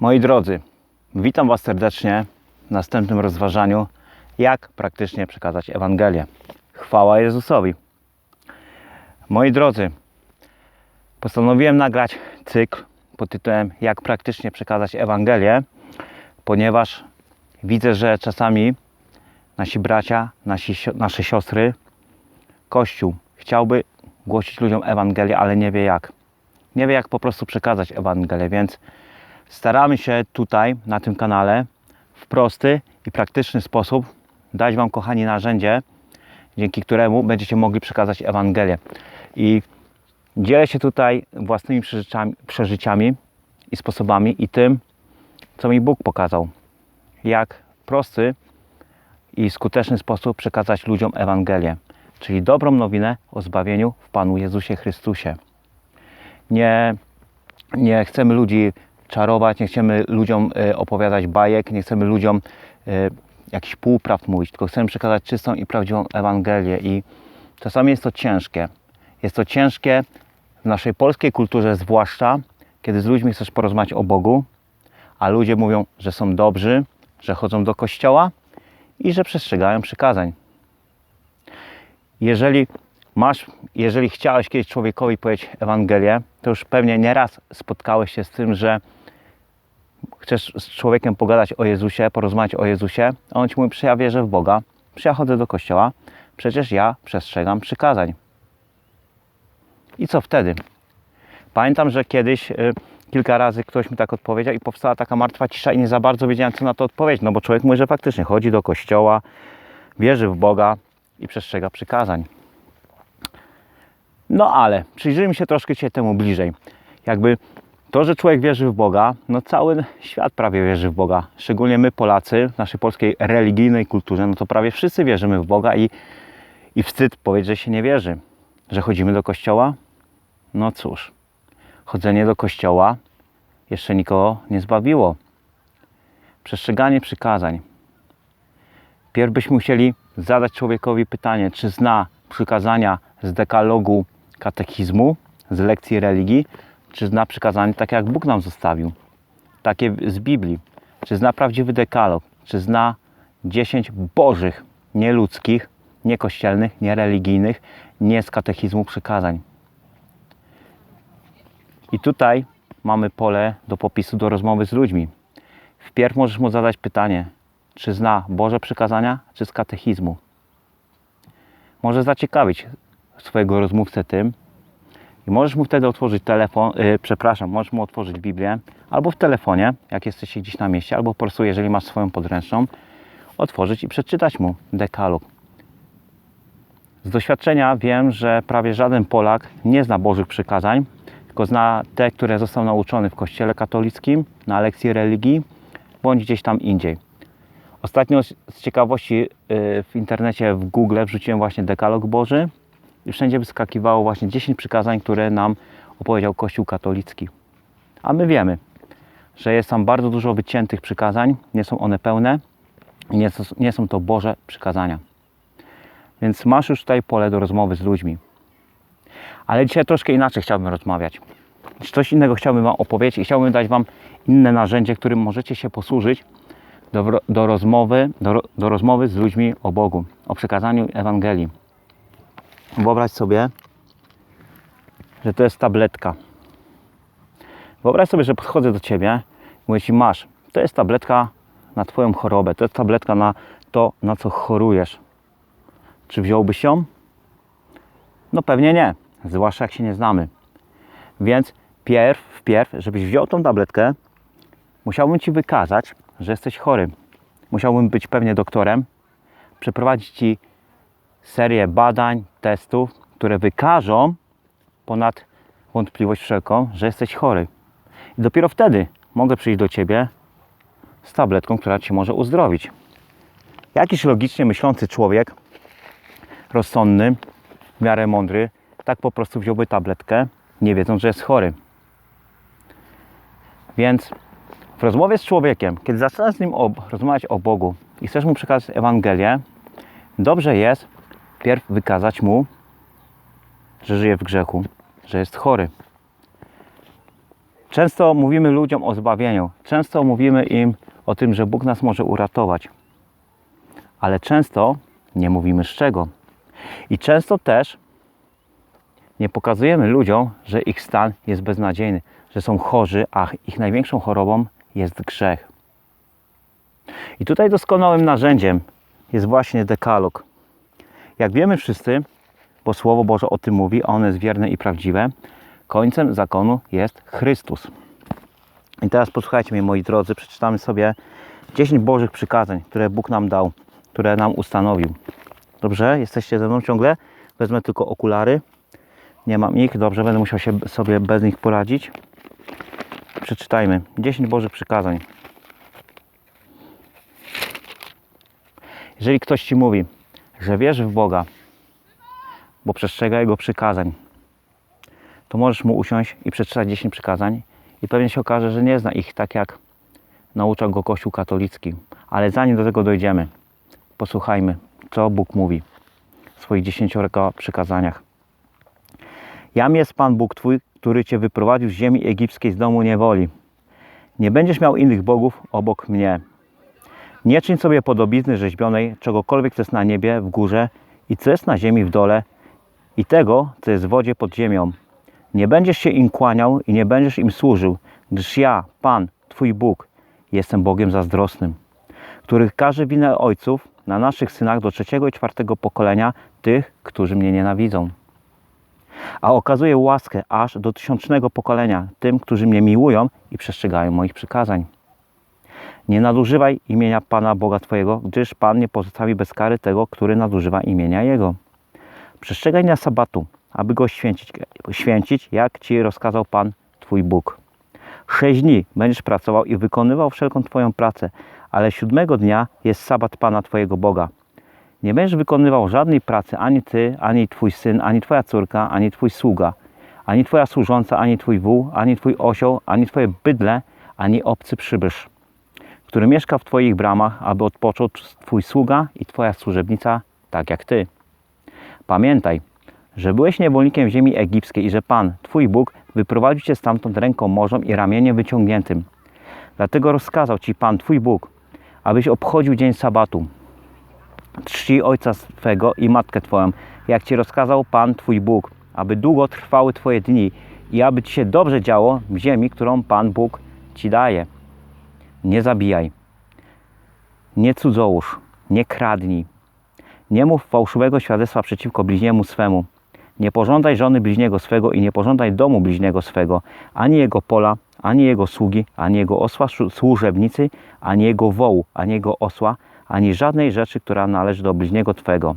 Moi drodzy, witam Was serdecznie w następnym rozważaniu, jak praktycznie przekazać Ewangelię. Chwała Jezusowi. Moi drodzy, postanowiłem nagrać cykl pod tytułem Jak praktycznie przekazać Ewangelię, ponieważ widzę, że czasami nasi bracia, nasi, nasze siostry, Kościół chciałby głosić ludziom Ewangelię, ale nie wie jak. Nie wie jak po prostu przekazać Ewangelię, więc staramy się tutaj na tym kanale w prosty i praktyczny sposób dać Wam, kochani, narzędzie, dzięki któremu będziecie mogli przekazać Ewangelię. I dzielę się tutaj własnymi przeżyciami, przeżyciami i sposobami i tym, co mi Bóg pokazał. Jak prosty i skuteczny sposób przekazać ludziom Ewangelię, czyli dobrą nowinę o zbawieniu w Panu Jezusie Chrystusie. Nie, nie chcemy ludzi czarować, nie chcemy ludziom e, opowiadać bajek, nie chcemy ludziom e, jakichś półprawd mówić, tylko chcemy przekazać czystą i prawdziwą Ewangelię i czasami jest to ciężkie. Jest to ciężkie w naszej polskiej kulturze zwłaszcza, kiedy z ludźmi chcesz porozmawiać o Bogu, a ludzie mówią, że są dobrzy, że chodzą do kościoła i że przestrzegają przykazań. Jeżeli masz, jeżeli chciałeś kiedyś człowiekowi powiedzieć Ewangelię, to już pewnie nieraz spotkałeś się z tym, że chcesz z człowiekiem pogadać o Jezusie, porozmawiać o Jezusie, a on ci mówi, ja wierzę w Boga, że ja chodzę do kościoła, przecież ja przestrzegam przykazań. I co wtedy? Pamiętam, że kiedyś y, kilka razy ktoś mi tak odpowiedział i powstała taka martwa cisza i nie za bardzo wiedziałem, co na to odpowiedzieć, no bo człowiek mówi, że faktycznie chodzi do kościoła, wierzy w Boga i przestrzega przykazań. No ale przyjrzyjmy się troszkę się temu bliżej. Jakby to, że człowiek wierzy w Boga, no cały świat prawie wierzy w Boga. Szczególnie my Polacy w naszej polskiej religijnej kulturze, no to prawie wszyscy wierzymy w Boga i, i wstyd powiedzieć, że się nie wierzy. Że chodzimy do kościoła? No cóż, chodzenie do kościoła jeszcze nikogo nie zbawiło. Przestrzeganie przykazań. Pierw byśmy musieli zadać człowiekowi pytanie, czy zna przykazania z dekalogu katechizmu, z lekcji religii, czy zna przykazania tak jak Bóg nam zostawił, takie z Biblii, czy zna prawdziwy dekalog, czy zna 10 bożych, nie ludzkich, nie nie religijnych, nie z katechizmu przykazań. I tutaj mamy pole do popisu, do rozmowy z ludźmi. Wpierw możesz mu zadać pytanie, czy zna Boże przykazania, czy z katechizmu. Może zaciekawić swojego rozmówcę tym i możesz mu wtedy otworzyć telefon, yy, przepraszam, możesz mu otworzyć Biblię albo w telefonie, jak jesteście gdzieś na mieście, albo po prostu, jeżeli masz swoją podręczną, otworzyć i przeczytać mu dekalog. Z doświadczenia wiem, że prawie żaden Polak nie zna Bożych przykazań, tylko zna te, które został nauczony w kościele katolickim, na lekcji religii, bądź gdzieś tam indziej. Ostatnio z ciekawości yy, w internecie, w Google wrzuciłem właśnie dekalog Boży i wszędzie wyskakiwało właśnie 10 przykazań, które nam opowiedział Kościół katolicki. A my wiemy, że jest tam bardzo dużo wyciętych przykazań, nie są one pełne i nie, nie są to Boże przykazania. Więc masz już tutaj pole do rozmowy z ludźmi. Ale dzisiaj troszkę inaczej chciałbym rozmawiać. Coś innego chciałbym Wam opowiedzieć i chciałbym dać Wam inne narzędzie, którym możecie się posłużyć do, do, rozmowy, do, do rozmowy z ludźmi o Bogu, o przekazaniu Ewangelii. Wyobraź sobie, że to jest tabletka. Wyobraź sobie, że podchodzę do Ciebie mówię Ci, masz, to jest tabletka na Twoją chorobę, to jest tabletka na to, na co chorujesz. Czy wziąłbyś ją? No pewnie nie, zwłaszcza jak się nie znamy. Więc pierw, wpierw, żebyś wziął tą tabletkę, musiałbym Ci wykazać, że jesteś chory. Musiałbym być pewnie doktorem, przeprowadzić Ci serię badań, testów, które wykażą ponad wątpliwość wszelką, że jesteś chory. I dopiero wtedy mogę przyjść do Ciebie z tabletką, która Cię może uzdrowić. Jakiś logicznie myślący człowiek, rozsądny, w miarę mądry, tak po prostu wziąłby tabletkę, nie wiedząc, że jest chory. Więc w rozmowie z człowiekiem, kiedy zaczynasz z nim rozmawiać o Bogu i chcesz mu przekazać Ewangelię, dobrze jest pierw wykazać mu, że żyje w grzechu, że jest chory. Często mówimy ludziom o zbawieniu, często mówimy im o tym, że Bóg nas może uratować, ale często nie mówimy z czego. I często też nie pokazujemy ludziom, że ich stan jest beznadziejny, że są chorzy, a ich największą chorobą jest grzech. I tutaj doskonałym narzędziem jest właśnie dekalog. Jak wiemy wszyscy, bo Słowo Boże o tym mówi, a ono jest wierne i prawdziwe, końcem zakonu jest Chrystus. I teraz posłuchajcie mnie, moi drodzy, przeczytamy sobie 10 Bożych przykazań, które Bóg nam dał, które nam ustanowił. Dobrze? Jesteście ze mną ciągle? Wezmę tylko okulary. Nie mam ich. Dobrze, będę musiał się sobie bez nich poradzić. Przeczytajmy. 10 Bożych przykazań. Jeżeli ktoś Ci mówi, że wierzy w Boga, bo przestrzega Jego przykazań, to możesz mu usiąść i przeczytać 10 przykazań i pewnie się okaże, że nie zna ich tak jak naucza go Kościół katolicki. Ale zanim do tego dojdziemy, posłuchajmy, co Bóg mówi w swoich dziesięciorga przykazaniach. Jam jest Pan Bóg Twój, który Cię wyprowadził z ziemi egipskiej z domu niewoli. Nie będziesz miał innych bogów obok mnie. Nie czyń sobie podobizny rzeźbionej czegokolwiek, co jest na niebie, w górze i co jest na ziemi w dole i tego, co jest w wodzie pod ziemią. Nie będziesz się im kłaniał i nie będziesz im służył, gdyż ja, Pan, Twój Bóg, jestem Bogiem zazdrosnym, który każe winę ojców na naszych synach do trzeciego i czwartego pokolenia tych, którzy mnie nienawidzą. A okazuje łaskę aż do tysiącznego pokolenia tym, którzy mnie miłują i przestrzegają moich przykazań. Nie nadużywaj imienia Pana Boga Twojego, gdyż Pan nie pozostawi bez kary tego, który nadużywa imienia Jego. Przestrzegaj dnia sabatu, aby go święcić, święcić, jak Ci rozkazał Pan Twój Bóg. Sześć dni będziesz pracował i wykonywał wszelką Twoją pracę, ale siódmego dnia jest sabat Pana Twojego Boga. Nie będziesz wykonywał żadnej pracy ani Ty, ani Twój syn, ani Twoja córka, ani Twój sługa, ani Twoja służąca, ani Twój wół, ani Twój osioł, ani Twoje bydle, ani obcy przybysz, który mieszka w Twoich bramach, aby odpoczął Twój sługa i Twoja służebnica, tak jak Ty. Pamiętaj, że byłeś niewolnikiem ziemi egipskiej i że Pan, Twój Bóg, wyprowadził Cię stamtąd ręką morzą i ramieniem wyciągniętym. Dlatego rozkazał Ci Pan, Twój Bóg, abyś obchodził dzień sabatu. Czci ojca swego i matkę Twoją, jak Ci rozkazał Pan, Twój Bóg, aby długo trwały Twoje dni i aby Ci się dobrze działo w ziemi, którą Pan Bóg Ci daje. Nie zabijaj, nie cudzołóż, nie kradnij, nie mów fałszywego świadectwa przeciwko bliźniemu swemu. Nie pożądaj żony bliźniego swego i nie pożądaj domu bliźniego swego, ani jego pola, ani jego sługi, ani jego osła służebnicy, ani jego wołu, ani jego osła, ani żadnej rzeczy, która należy do bliźniego Twego.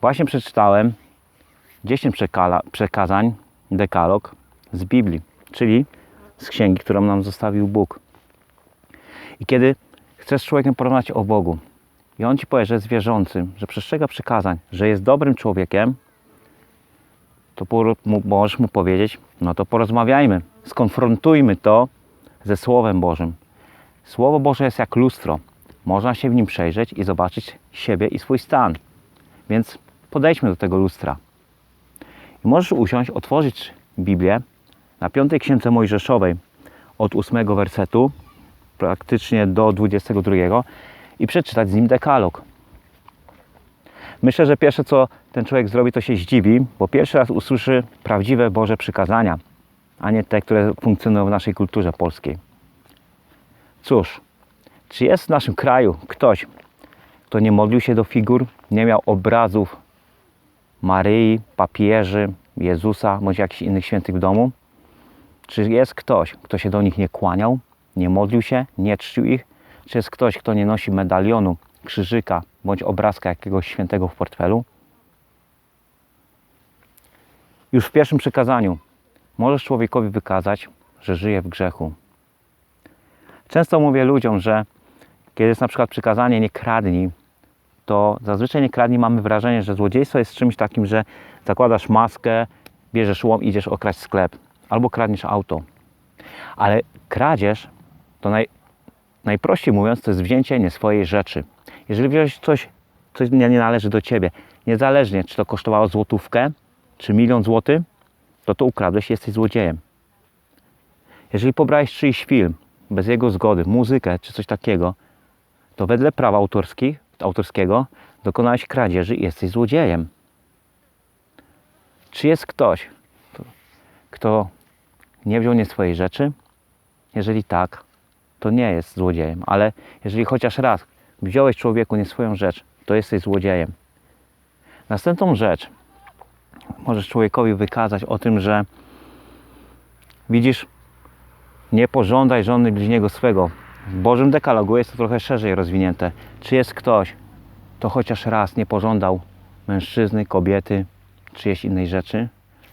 Właśnie przeczytałem 10 przekala, przekazań, dekalog z Biblii, czyli z księgi, którą nam zostawił Bóg. I kiedy chcesz z człowiekiem porozmawiać o Bogu, i on ci powie, że jest wierzącym, że przestrzega przykazań, że jest dobrym człowiekiem, to możesz mu powiedzieć, no to porozmawiajmy, skonfrontujmy to ze Słowem Bożym. Słowo Boże jest jak lustro. Można się w nim przejrzeć i zobaczyć siebie i swój stan. Więc podejdźmy do tego lustra. I możesz usiąść, otworzyć Biblię na piątej księdze Mojżeszowej od ósmego wersetu praktycznie do 22 i przeczytać z nim dekalog. Myślę, że pierwsze co ten człowiek zrobi, to się zdziwi, bo pierwszy raz usłyszy prawdziwe Boże przykazania, a nie te, które funkcjonują w naszej kulturze polskiej. Cóż, czy jest w naszym kraju ktoś, kto nie modlił się do figur, nie miał obrazów Maryi, papieży, Jezusa bądź jakichś innych świętych w domu? Czy jest ktoś, kto się do nich nie kłaniał, nie modlił się, nie czcił ich? Czy jest ktoś, kto nie nosi medalionu, krzyżyka bądź obrazka jakiegoś świętego w portfelu? Już w pierwszym przykazaniu możesz człowiekowi wykazać, że żyje w grzechu. Często mówię ludziom, że kiedy jest na przykład przykazanie nie kradnij, to zazwyczaj nie kradnij mamy wrażenie, że złodziejstwo jest czymś takim, że zakładasz maskę, bierzesz łom, idziesz okraść sklep albo kradniesz auto. Ale kradzież to naj, najprościej mówiąc, to jest wzięcie nie swojej rzeczy. Jeżeli wziąłeś coś, coś nie należy do ciebie, niezależnie czy to kosztowało złotówkę, czy milion złotych, to to ukradłeś jesteś złodziejem. Jeżeli pobrałeś czyjś film bez jego zgody, muzykę czy coś takiego, to wedle prawa autorskich, autorskiego dokonałeś kradzieży i jesteś złodziejem. Czy jest ktoś, kto- kto nie wziął nie swojej rzeczy? Jeżeli tak, to nie jest złodziejem, ale jeżeli chociaż raz wziąłeś człowieku nie swoją rzecz, to jesteś złodziejem. Następną rzecz możesz człowiekowi wykazać o tym, że widzisz, nie pożądaj żony bliźniego swego. W Bożym dekalogu jest to trochę szerzej rozwinięte. Czy jest ktoś, kto chociaż raz nie pożądał mężczyzny, kobiety, czyjejś innej rzeczy?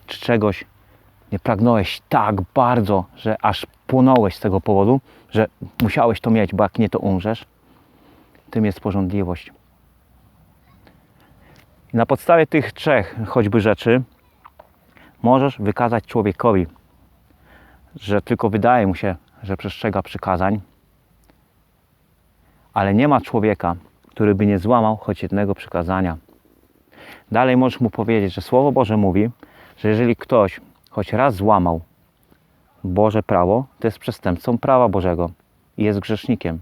Czy czegoś nie pragnąłeś tak bardzo, że aż płonąłeś z tego powodu, że musiałeś to mieć, bo jak nie, to umrzesz? Tym jest porządliwość. I na podstawie tych trzech choćby rzeczy możesz wykazać człowiekowi, że tylko wydaje mu się, że przestrzega przykazań, ale nie ma człowieka, który by nie złamał choć jednego przykazania. Dalej możesz mu powiedzieć, że Słowo Boże mówi, że jeżeli ktoś choć raz złamał Boże prawo, to jest przestępcą prawa Bożego i jest grzesznikiem.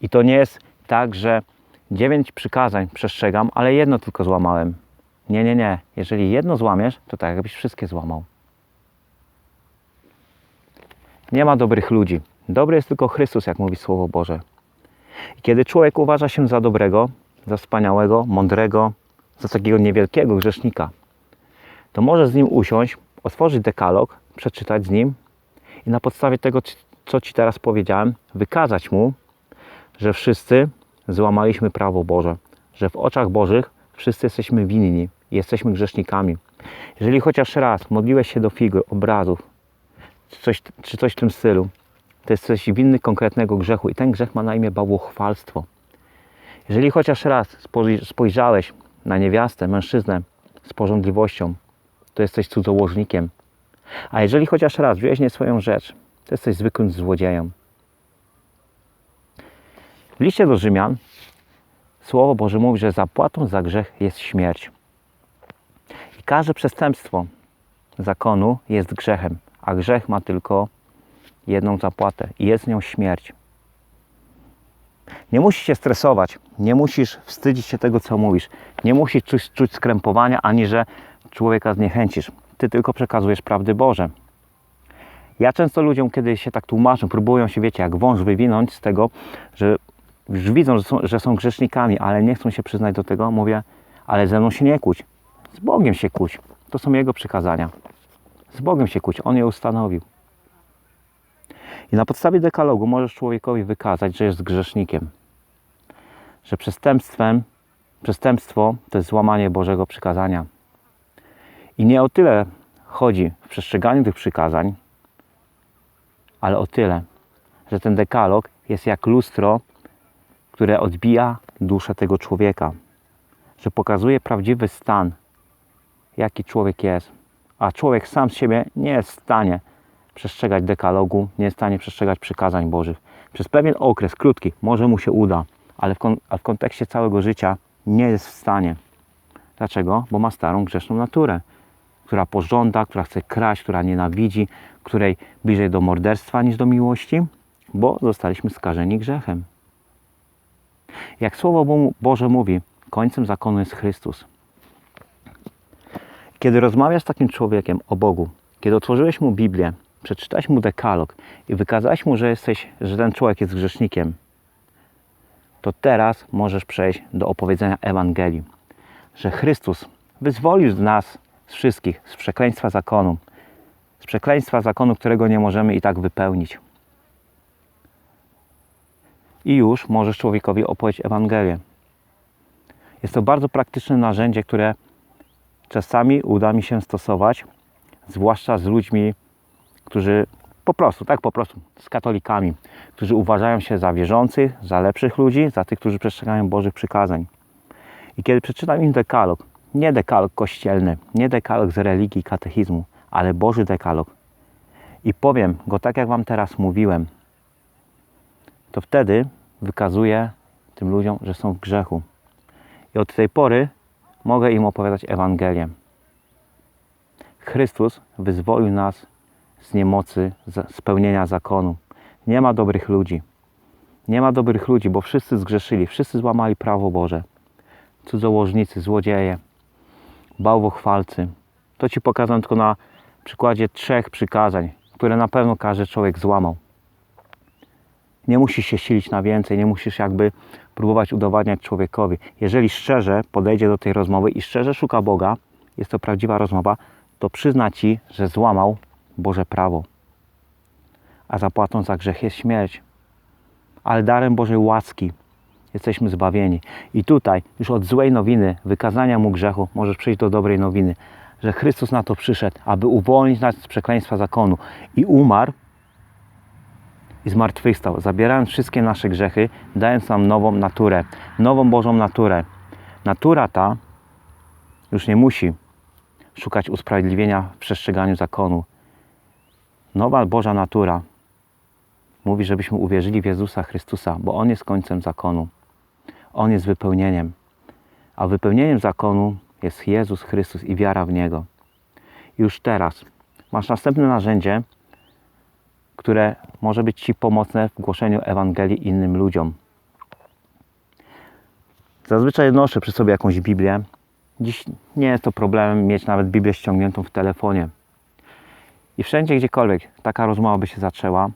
I to nie jest tak, że dziewięć przykazań przestrzegam, ale jedno tylko złamałem. Nie, nie, nie. Jeżeli jedno złamiesz, to tak jakbyś wszystkie złamał. Nie ma dobrych ludzi. Dobry jest tylko Chrystus, jak mówi Słowo Boże. I kiedy człowiek uważa się za dobrego, za wspaniałego, mądrego, za takiego niewielkiego grzesznika, to może z nim usiąść, otworzyć dekalog, przeczytać z nim i na podstawie tego, co Ci teraz powiedziałem, wykazać mu, że wszyscy złamaliśmy prawo Boże, że w oczach Bożych wszyscy jesteśmy winni, jesteśmy grzesznikami. Jeżeli chociaż raz modliłeś się do figur, obrazów, czy coś, czy coś w tym stylu, to jesteś winny konkretnego grzechu i ten grzech ma na imię bałwochwalstwo. Jeżeli chociaż raz spojrzałeś na niewiastę, mężczyznę z porządliwością, to jesteś cudzołożnikiem. A jeżeli chociaż raz wziąłeś nie swoją rzecz, to jesteś zwykłym złodziejem. W liście do Rzymian Słowo Boże mówi, że zapłatą za grzech jest śmierć. I każde przestępstwo zakonu jest grzechem, a grzech ma tylko jedną zapłatę i jest nią śmierć. Nie musisz się stresować, nie musisz wstydzić się tego, co mówisz, nie musisz czuć, czuć skrępowania, ani że człowieka zniechęcisz. Ty tylko przekazujesz prawdy Boże. Ja często ludziom, kiedy się tak tłumaczę, próbują się, wiecie, jak wąż wywinąć z tego, że już widzą, że są, że są grzesznikami, ale nie chcą się przyznać do tego, mówię, ale ze mną się nie kłóć. Z Bogiem się kłóć. To są Jego przykazania. Z Bogiem się kłóć. On je ustanowił. I na podstawie dekalogu możesz człowiekowi wykazać, że jest grzesznikiem. Że przestępstwem, przestępstwo to jest złamanie Bożego przykazania. I nie o tyle chodzi w przestrzeganiu tych przykazań, ale o tyle, że ten dekalog jest jak lustro, które odbija duszę tego człowieka, że pokazuje prawdziwy stan, jaki człowiek jest. A człowiek sam z siebie nie jest w stanie przestrzegać dekalogu, nie jest w stanie przestrzegać przykazań Bożych. Przez pewien okres, krótki, może mu się uda, ale w, kon- w kontekście całego życia nie jest w stanie. Dlaczego? Bo ma starą grzeszną naturę, która pożąda, która chce kraść, która nienawidzi, której bliżej do morderstwa niż do miłości, bo zostaliśmy skażeni grzechem. Jak Słowo Bo- Boże mówi, końcem zakonu jest Chrystus. Kiedy rozmawiasz z takim człowiekiem o Bogu, kiedy otworzyłeś mu Biblię, przeczytałeś mu dekalog i wykazałeś mu, że jesteś, że ten człowiek jest grzesznikiem, to teraz możesz przejść do opowiedzenia Ewangelii, że Chrystus wyzwolił z nas, wszystkich, z przekleństwa zakonu, z przekleństwa zakonu, którego nie możemy i tak wypełnić. I już możesz człowiekowi opowiedzieć Ewangelię. Jest to bardzo praktyczne narzędzie, które czasami uda mi się stosować, zwłaszcza z ludźmi, którzy po prostu, tak po prostu, z katolikami, którzy uważają się za wierzących, za lepszych ludzi, za tych, którzy przestrzegają Bożych przykazań. I kiedy przeczytam im dekalog, nie dekalog kościelny, nie dekalog z religii katechizmu, ale Boży dekalog i powiem go tak, jak Wam teraz mówiłem, to wtedy wykazuję tym ludziom, że są w grzechu. I od tej pory mogę im opowiadać Ewangelię. Chrystus wyzwolił nas z niemocy za- spełnienia zakonu. Nie ma dobrych ludzi. Nie ma dobrych ludzi, bo wszyscy zgrzeszyli, wszyscy złamali prawo Boże. Cudzołożnicy, złodzieje, bałwochwalcy. To Ci pokazałem tylko na przykładzie trzech przykazań, które na pewno każdy człowiek złamał. Nie musisz się silić na więcej, nie musisz jakby próbować udowadniać człowiekowi. Jeżeli szczerze podejdzie do tej rozmowy i szczerze szuka Boga, jest to prawdziwa rozmowa, to przyzna Ci, że złamał Boże prawo. A zapłatą za grzech jest śmierć. Ale darem Bożej łaski jesteśmy zbawieni. I tutaj już od złej nowiny, wykazania mu grzechu, możesz przejść do dobrej nowiny, że Chrystus na to przyszedł, aby uwolnić nas z przekleństwa zakonu i umarł i zmartwychwstał, zabierając wszystkie nasze grzechy, dając nam nową naturę, nową Bożą naturę. Natura ta już nie musi szukać usprawiedliwienia w przestrzeganiu zakonu. Nowa Boża natura mówi, żebyśmy uwierzyli w Jezusa Chrystusa, bo On jest końcem zakonu. On jest wypełnieniem. A wypełnieniem zakonu jest Jezus Chrystus i wiara w Niego. Już teraz masz następne narzędzie, które może być Ci pomocne w głoszeniu Ewangelii innym ludziom. Zazwyczaj noszę przy sobie jakąś Biblię. Dziś nie jest to problemem mieć nawet Biblię ściągniętą w telefonie. I wszędzie, gdziekolwiek taka rozmowa by się zaczęła,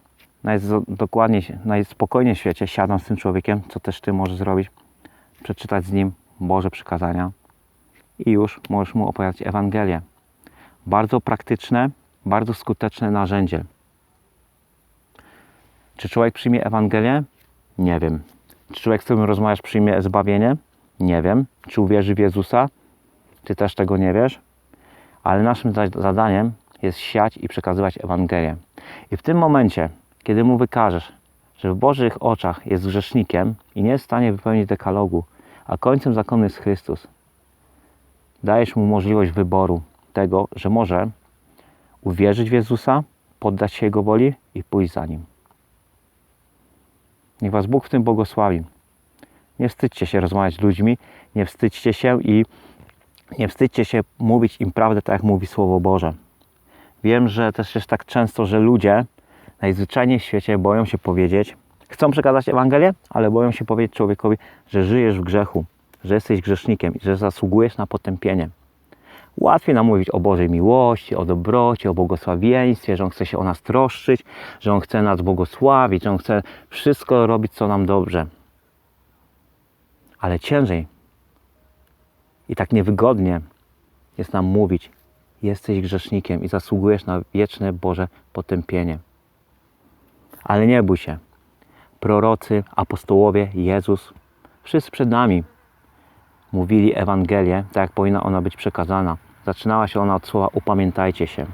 naj- dokładnie, najspokojniej w świecie siadam z tym człowiekiem, co też Ty możesz zrobić, przeczytać z nim Boże przykazania i już możesz mu opowiadać Ewangelię. Bardzo praktyczne, bardzo skuteczne narzędzie. Czy człowiek przyjmie Ewangelię? Nie wiem. Czy człowiek, z którym rozmawiasz, przyjmie zbawienie? Nie wiem. Czy uwierzy w Jezusa? Ty też tego nie wiesz. Ale naszym za- zadaniem jest siać i przekazywać Ewangelię. I w tym momencie, kiedy mu wykażesz, że w Bożych oczach jest grzesznikiem i nie jest w stanie wypełnić dekalogu, a końcem zakonu jest Chrystus, dajesz mu możliwość wyboru tego, że może uwierzyć w Jezusa, poddać się Jego woli i pójść za Nim. Niech Was Bóg w tym błogosławi. Nie wstydźcie się rozmawiać z ludźmi, nie wstydźcie się i nie wstydźcie się mówić im prawdę, tak jak mówi Słowo Boże. Wiem, że też jest tak często, że ludzie najzwyczajniej w świecie boją się powiedzieć, chcą przekazać Ewangelię, ale boją się powiedzieć człowiekowi, że żyjesz w grzechu, że jesteś grzesznikiem i że zasługujesz na potępienie. Łatwiej nam mówić o Bożej miłości, o dobroci, o błogosławieństwie, że On chce się o nas troszczyć, że On chce nas błogosławić, że On chce wszystko robić, co nam dobrze. Ale ciężej i tak niewygodnie jest nam mówić, jesteś grzesznikiem i zasługujesz na wieczne Boże potępienie. Ale nie bój się. Prorocy, apostołowie, Jezus, wszyscy przed nami mówili Ewangelię, tak jak powinna ona być przekazana. Zaczynała się ona od słowa upamiętajcie się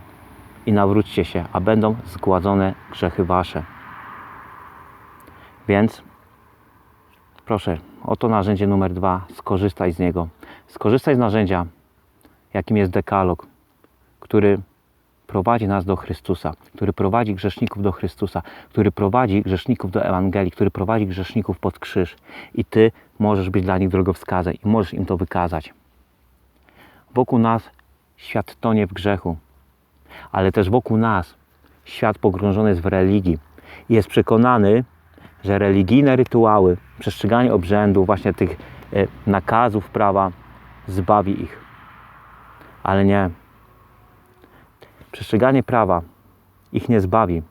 i nawróćcie się, a będą zgładzone grzechy wasze. Więc proszę, oto narzędzie numer dwa, skorzystaj z niego. Skorzystaj z narzędzia, jakim jest dekalog, który prowadzi nas do Chrystusa, który prowadzi grzeszników do Chrystusa, który prowadzi grzeszników do Ewangelii, który prowadzi grzeszników pod krzyż. I Ty możesz być dla nich drogowskazem i możesz im to wykazać. Wokół nas świat tonie w grzechu, ale też wokół nas świat pogrążony jest w religii i jest przekonany, że religijne rytuały, przestrzeganie obrzędów, właśnie tych e, nakazów prawa zbawi ich. Ale nie. Przestrzeganie prawa ich nie zbawi.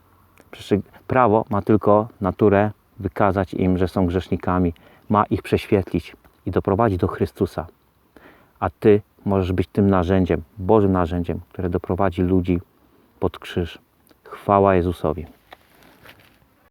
Prawo ma tylko naturę wykazać im, że są grzesznikami, ma ich prześwietlić i doprowadzić do Chrystusa. A Ty możesz być tym narzędziem, Bożym narzędziem, które doprowadzi ludzi pod krzyż. Chwała Jezusowi.